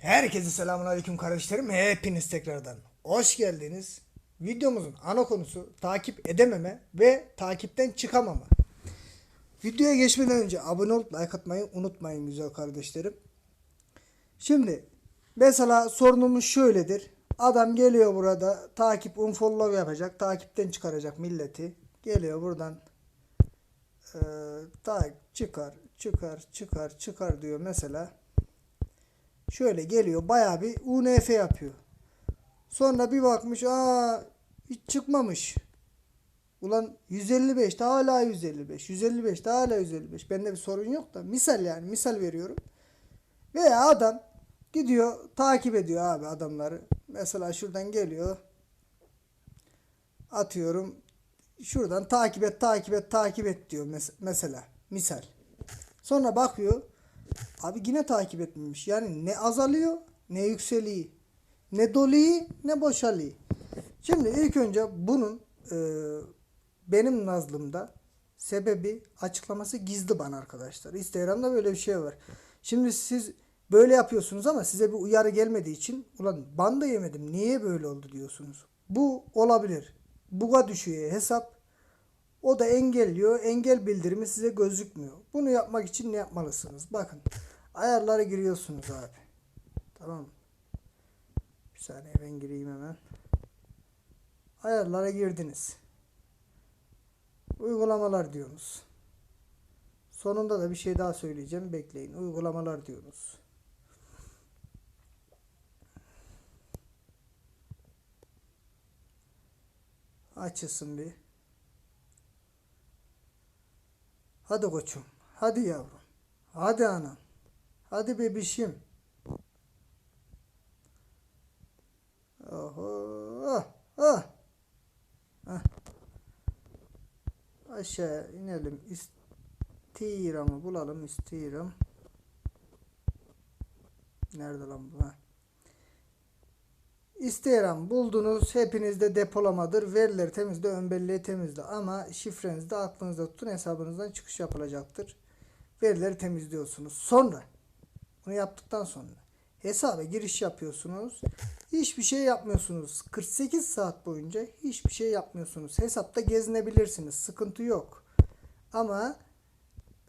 Herkese selamun aleyküm kardeşlerim. Hepiniz tekrardan hoş geldiniz. Videomuzun ana konusu takip edememe ve takipten çıkamama. Videoya geçmeden önce abone olup like atmayı unutmayın güzel kardeşlerim. Şimdi mesela sorunumuz şöyledir. Adam geliyor burada takip unfollow yapacak. Takipten çıkaracak milleti. Geliyor buradan eee tak çıkar çıkar çıkar çıkar diyor mesela. Şöyle geliyor bayağı bir UNF yapıyor. Sonra bir bakmış aa hiç çıkmamış. Ulan 155 daha hala 155. 155 daha hala 155. Bende bir sorun yok da misal yani misal veriyorum. Veya adam gidiyor takip ediyor abi adamları. Mesela şuradan geliyor. Atıyorum şuradan takip et takip et takip et diyor mes- mesela misal. Sonra bakıyor Abi yine takip etmemiş. Yani ne azalıyor ne yükseliyor. Ne doluyor ne boşalıyor. Şimdi ilk önce bunun e, benim nazlımda sebebi açıklaması gizli bana arkadaşlar. Instagram'da böyle bir şey var. Şimdi siz böyle yapıyorsunuz ama size bir uyarı gelmediği için ulan ban da yemedim niye böyle oldu diyorsunuz. Bu olabilir. Buga düşüyor hesap. O da engelliyor. Engel bildirimi size gözükmüyor. Bunu yapmak için ne yapmalısınız? Bakın. Ayarlara giriyorsunuz abi. Tamam? Bir saniye ben gireyim hemen. Ayarlara girdiniz. Uygulamalar diyorsunuz. Sonunda da bir şey daha söyleyeceğim. Bekleyin. Uygulamalar diyorsunuz. Açılsın bir. Hadi koçum. Hadi yavrum. Hadi anam. Hadi bebişim. Oho. Ah. Ah. Ah. Aşağı inelim. İstiramı bulalım. İstiram. Nerede lan bu? Ha. Instagram buldunuz. Hepinizde depolamadır. Verileri temizle, ön belleği temizle. Ama şifrenizi de aklınızda tutun. Hesabınızdan çıkış yapılacaktır. Verileri temizliyorsunuz. Sonra bunu yaptıktan sonra hesaba giriş yapıyorsunuz. Hiçbir şey yapmıyorsunuz. 48 saat boyunca hiçbir şey yapmıyorsunuz. Hesapta gezinebilirsiniz. Sıkıntı yok. Ama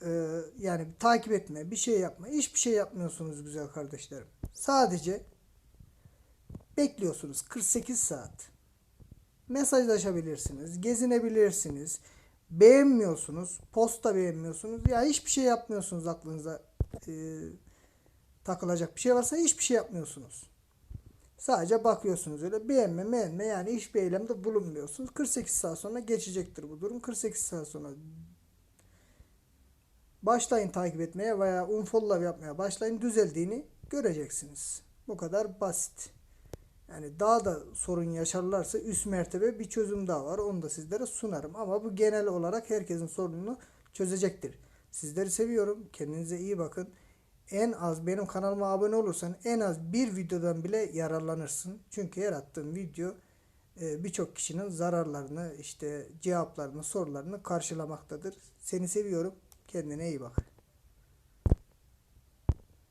e, yani takip etme, bir şey yapma, hiçbir şey yapmıyorsunuz güzel kardeşlerim. Sadece bekliyorsunuz 48 saat. Mesajlaşabilirsiniz, gezinebilirsiniz. Beğenmiyorsunuz, posta beğenmiyorsunuz. Ya hiçbir şey yapmıyorsunuz aklınıza e, takılacak bir şey varsa hiçbir şey yapmıyorsunuz. Sadece bakıyorsunuz öyle beğenme beğenme yani hiçbir eylemde bulunmuyorsunuz. 48 saat sonra geçecektir bu durum. 48 saat sonra başlayın takip etmeye veya unfollow yapmaya başlayın düzeldiğini göreceksiniz. Bu kadar basit. Yani daha da sorun yaşarlarsa üst mertebe bir çözüm daha var. Onu da sizlere sunarım. Ama bu genel olarak herkesin sorununu çözecektir. Sizleri seviyorum. Kendinize iyi bakın. En az benim kanalıma abone olursan en az bir videodan bile yararlanırsın. Çünkü her attığım video e, birçok kişinin zararlarını, işte cevaplarını, sorularını karşılamaktadır. Seni seviyorum. Kendine iyi bak.